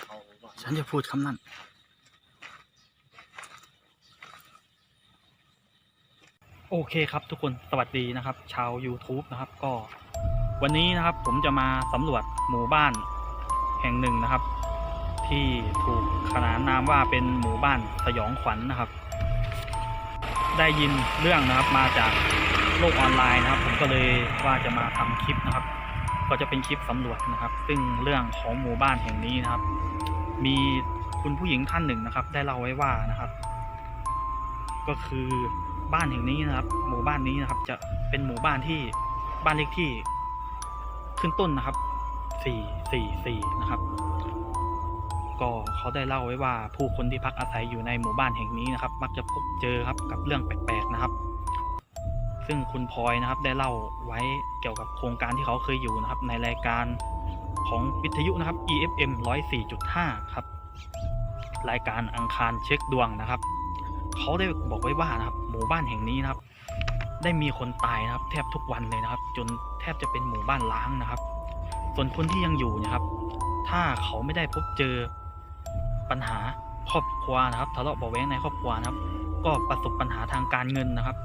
เขาบอกฉันจะพูดคำนั้น โอเคครับทุกคนสวัสดีนะครับ ชาว YouTube นะครับก็ วันนี้นะครับผมจะมาสำรวจหมู่บ้านแห่งหนึ่งนะครับ ที่ถูกขนานนามว่าเป็นหมู่บ้านสยองขวัญนะครับ ได้ยินเรื่องนะครับมาจากโลกออนไลน์นะครับ ผมก็เลยว่าจะมาทำคลิปนะครับ ก็จะเป็นคลิปสำรวจนะครับ ซึ่งเรื่องของหมู่บ้านแห่งนี้นะครับ มีคุณผู้หญิงท่านหนึ่งนะครับ ได้เล่าไว้ว่านะครับ ก็คือบ้านแห่งนี้นะครับ หมู่บ้านนี้นะครับ จะเป็นหมู่บ้านที่บ้านเลขที่ขึ้นต้นนะครับสี่สี่สี่นะครับ ก็เขาได้เล่าไว้ว่าผู้คนที่พักอาศัยอยู่ในหมู่บ้านแห่งนี้นะครับ มักจะพบเจอครับกับเรื่องแปลกๆนะครับ ซึ่งคุณพลอยนะครับได้เล่าไว้เกี่ยวกับโครงการที่เขาเคยอยู่นะครับ ในรายการของวิทยุนะครับ EFM 104.5 ครับ รายการอังคารเช็คดวงนะครับ เขาได้บอกไว้ว่านะครับ หมู่บ้านแห่งนี้นะครับ ได้มีคนตายนะครับ แทบทุกวันเลยนะครับ จนแทบจะเป็นหมู่บ้านล้างนะครับ ส่วนคนที่ยังอยู่นะครับ ถ้าเขาไม่ได้พบเจอปัญหาครอบครัวนะครับทะเลาะเบาะแว้งในครอบครัวนะครับ ก็ประสบปัญหาทางการเงินนะครับ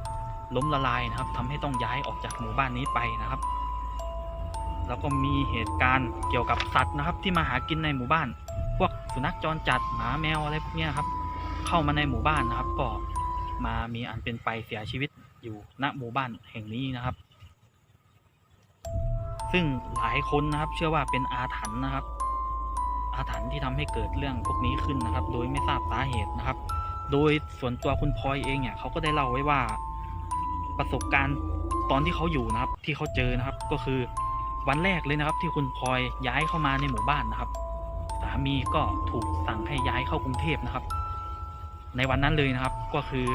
ล้มละลายนะครับทำให้ต้องย้ายออกจากหมู่บ้านนี้ไปนะครับ แล้วก็มีเหตุการณ์เกี่ยวกับสัตว์นะครับ ที่มาหากินในหมู่บ้าน พวกสุนัขจรจัดหมาแมวอะไรพวกนี้ครับเข้ามาในหมู่บ้านนะครับ ก็มามีอันเป็นไปเสียชีวิตอยู่ณหมู่บ้านแห่งนี้นะครับ ซึ่งหลายคนนะครับ เชื่อว่าเป็นอาถรรพ์นะครับ อาถรรพ์ที่ทำให้เกิดเรื่องพวกนี้ขึ้นนะครับ โดยไม่ทราบสาเหตุนะครับ โดยส่วนตัวคุณพลอยเองเนี่ยเขาก็ได้เล่าไว้ว่า ประสบการณ์ตอนที่เขาอยู่นะครับ ที่เขาเจอนะครับ ก็คือวันแรกเลยนะครับ ที่คุณพลอยย้ายเข้ามาในหมู่บ้านนะครับ สามีก็ถูกสั่งให้ย้ายเข้ากรุงเทพนะครับ ในวันนั้นเลยนะครับ ก็คือ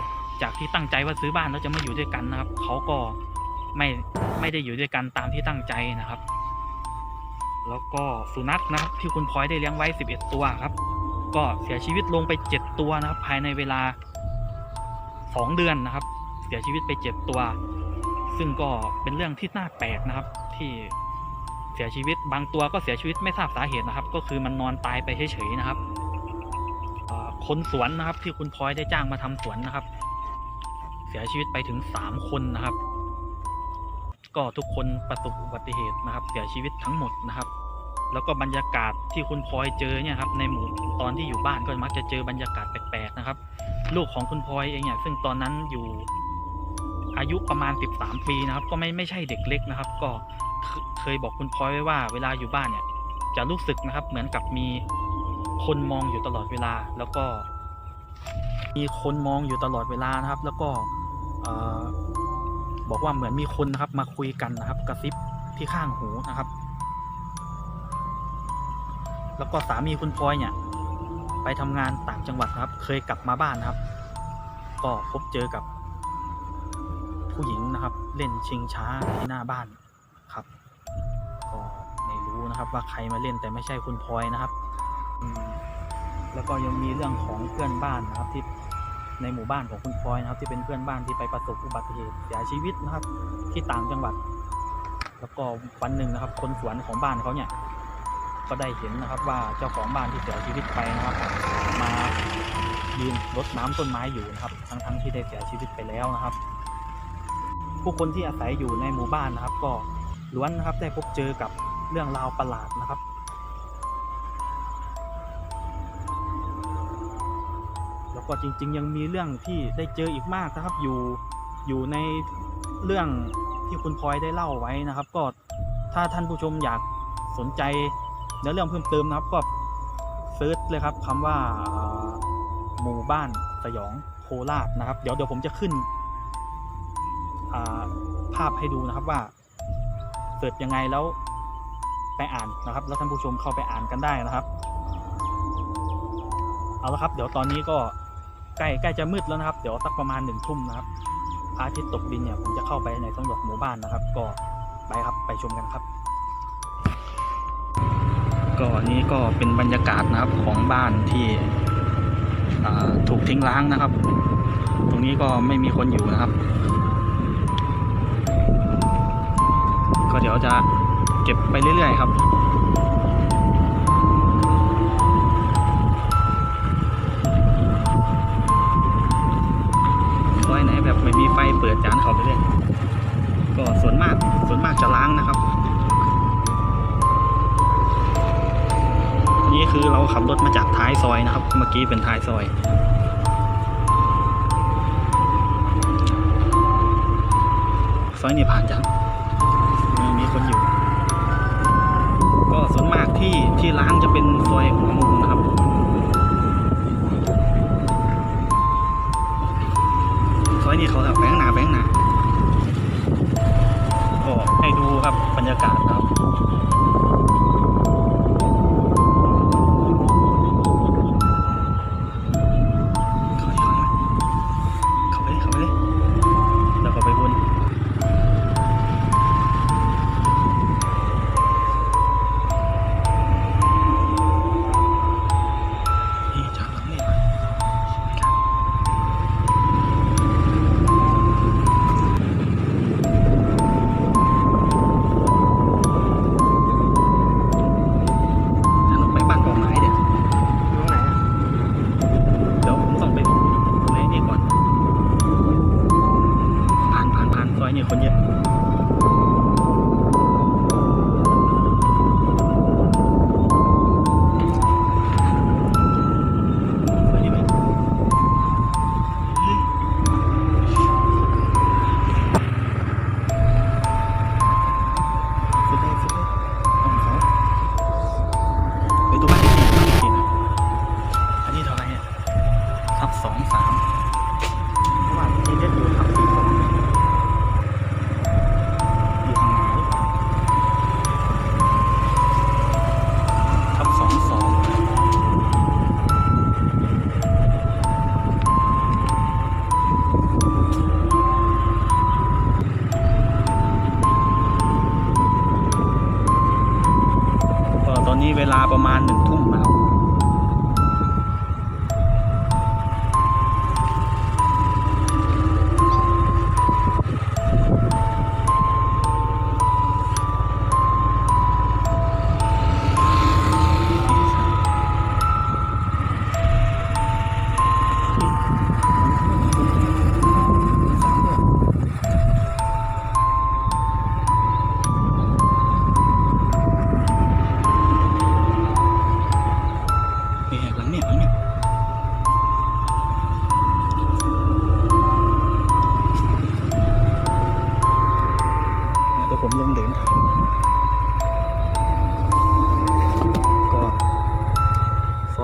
จากที่ตั้งใจว่าซื้อบ้านแล้วจะไม่อยู่ด้วยกันนะครับ เขาก็ไม่ไม่ได้อยู่ด้วยกันตามที่ตั้งใจนะครับ แล้วก็สุนัขนะครับ ที่คุณพลอยได้เลี้ยงไว้ 11 ตัวครับ ก็เสียชีวิตลงไป 7 ตัวนะครับ ภายในเวลา 2 เดือนนะครับ สียชีวิตไป7ตัว ซึ่งก็เป็นเรื่องที่น่าแปลกนะครับ ที่เสียชีวิตบางตัวก็เสียชีวิตไม่ทราบสาเหตุนะครับ ก็คือมันนอนตายไปเฉยๆนะครับคนสวนนะครับ ที่คุณพลอยได้จ้างมาทำสวนนะครับ เสียชีวิตไปถึง3คนนะครับ ก็ทุกคนประสบอุบัติเหตุนะครับ เสียชีวิตทั้งหมดนะครับ แล้วก็บรรยากาศที่คุณพลอยเจอเนี่ยครับ ในหมู่ตอนที่อยู่บ้านก็มักจะเจอบรรยากาศแปลกๆนะครับ ลูกของคุณพลอยเองเนี่ยซึ่งตอนนั้นอยู่ อายุประมาณ 13 ปีนะครับ ก็ไม่ไม่ใช่เด็กเล็กนะครับ ก็เคยบอกคุณพลอยไว้ว่าเวลาอยู่บ้านเนี่ย จะรู้สึกนะครับ เหมือนกับมีคนมองอยู่ตลอดเวลา แล้วก็ มีคนมองอยู่ตลอดเวลานะครับ แล้วก็บอกว่าเหมือนมีคนนะครับ มาคุยกันนะครับ กระซิบที่ข้างหูนะครับ แล้วก็สามีคุณพลอยเนี่ย ไปทำงานต่างจังหวัดนะครับ เคยกลับมาบ้านนะครับ ก็พบเจอกับ ผู้หญิงนะครับเล่นชิงช้าที่หน้าบ้านครับก็ไม่รู้นะครับว่าใครมาเล่นแต่ไม่ใช่คุณพลอยนะครับแล้วก็ยังมีเรื่องของเพื่อนบ้านนะครับที่ในหมู่บ้านของคุณพลอยนะครับ ที่เป็นเพื่อนบ้านที่ไปประสบอุบัติเหตุเสียชีวิตนะครับ ที่ต่างจังหวัด แล้วก็วันหนึ่งนะครับ คนสวนของบ้านเขาเนี่ยก็ได้เห็นนะครับว่าเจ้าของบ้านที่เสียชีวิตไปนะครับ มายืนรดน้ำต้นไม้อยู่นะครับ ทั้งๆที่ได้เสียชีวิตไปแล้วนะครับ ผู้คนที่อาศัยอยู่ในหมู่บ้านนะครับ ก็ล้วนนะครับได้พบเจอกับเรื่องราวประหลาดนะครับแล้วก็จริง ๆ ยังมีเรื่องที่ได้เจออีกมากนะครับ อยู่อยู่ในเรื่องที่คุณพลอยได้เล่าไว้นะครับ ก็ถ้าท่านผู้ชมอยากสนใจเนื้อเรื่องเพิ่มเติมนะครับ ก็เซิร์ชเลยครับคำว่าอ่าหมู่บ้านสยองโคราชนะครับ เดี๋ยวเดี๋ยวผมจะขึ้น ภาพให้ดูนะครับว่าเสิร์ชยังไงแล้วไปอ่านนะครับ แล้วท่านผู้ชมเข้าไปอ่านกันได้นะครับ เอาละครับ เดี๋ยวตอนนี้ก็ใกล้ใกล้จะมืดแล้วนะครับ เดี๋ยวสักประมาณหนึ่งทุ่มนะครับพระอาทิตย์ตกดินเนี่ยผมจะเข้าไปในสำรวจหมู่บ้านนะครับ ก็ไปครับไปชมกันครับก็นี้ก็เป็นบรรยากาศนะครับของบ้านที่ถูกทิ้งร้างนะครับ ตรงนี้ก็ไม่มีคนอยู่นะครับ เดี๋ยวจะเก็บไปเรื่อยๆครับซอยไหนแบบไม่มีไฟเปิดจานเขาไปเรื่อยก็ส่วนมากส่วนมากจะล้างนะครับ นี่คือเราขับรถมาจากท้ายซอยนะครับ เมื่อกี้เป็นท้ายซอยซอยนี่ผ่านจัง ส่วนมากที่ที่ล้างจะเป็นซอยหัวมุมนะครับซอยนี้เขาแบบแฝงหนาแบงหนาก็ให้ดูครับบรรยากาศครับ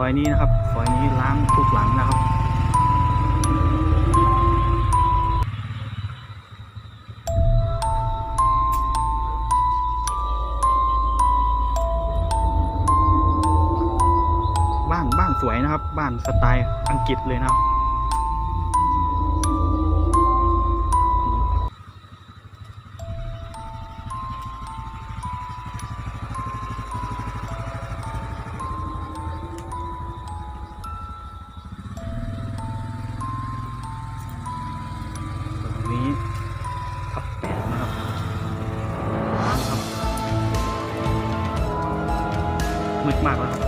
อยนี้นะครับ ซอยนี้ล้างทุกหลังนะครับ บ้านบ้านสวยนะครับ บ้านสไตล์อังกฤษเลยนะครับ ตรงนี้ทับแปดนะครับครับมืดมากแล้วครับ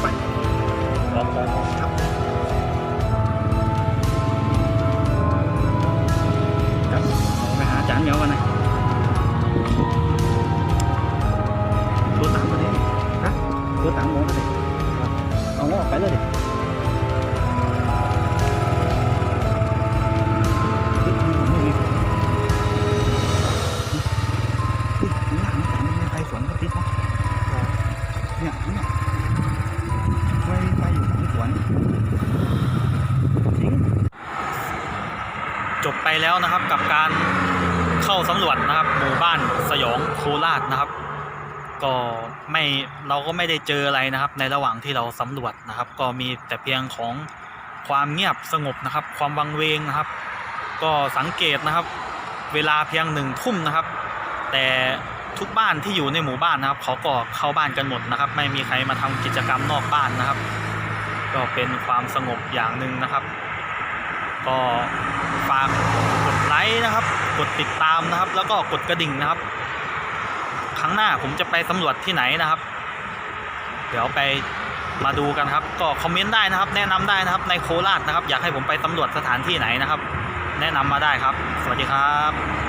ไปลองลองลองครับครับไปหาจานเหนียวกันนะตัวตามมาเลยฮะตัวตามงอมาเลยเอางอออกไปเลย แล้วนะครับกับการเข้าสำรวจนะครับ หมู่บ้านสยองโคราชนะครับ ก็ไม่เราก็ไม่ได้เจออะไรนะครับ ในระหว่างที่เราสำรวจนะครับ ก็มีแต่เพียงของความเงียบสงบนะครับ ความวังเวงนะครับ ก็สังเกตนะครับ เวลาเพียงหนึ่งทุ่มนะครับ แต่ทุกบ้านที่อยู่ในหมู่บ้านนะครับ เขาก็เข้าบ้านกันหมดนะครับ ไม่มีใครมาทำกิจกรรมนอกบ้านนะครับ ก็เป็นความสงบอย่างหนึ่งนะครับ ก็ฝาก ค์นะครับ กดติดตามนะครับ แล้วก็กดกระดิ่งนะครับ ครั้งหน้าผมจะไปสำรวจที่ไหนนะครับ เดี๋ยวไปมาดูกันครับ ก็คอมเมนต์ได้นะครับ แนะนำได้นะครับในโคราชนะครับ อยากให้ผมไปสำรวจสถานที่ไหนนะครับ แนะนำมาได้ครับ สวัสดีครับ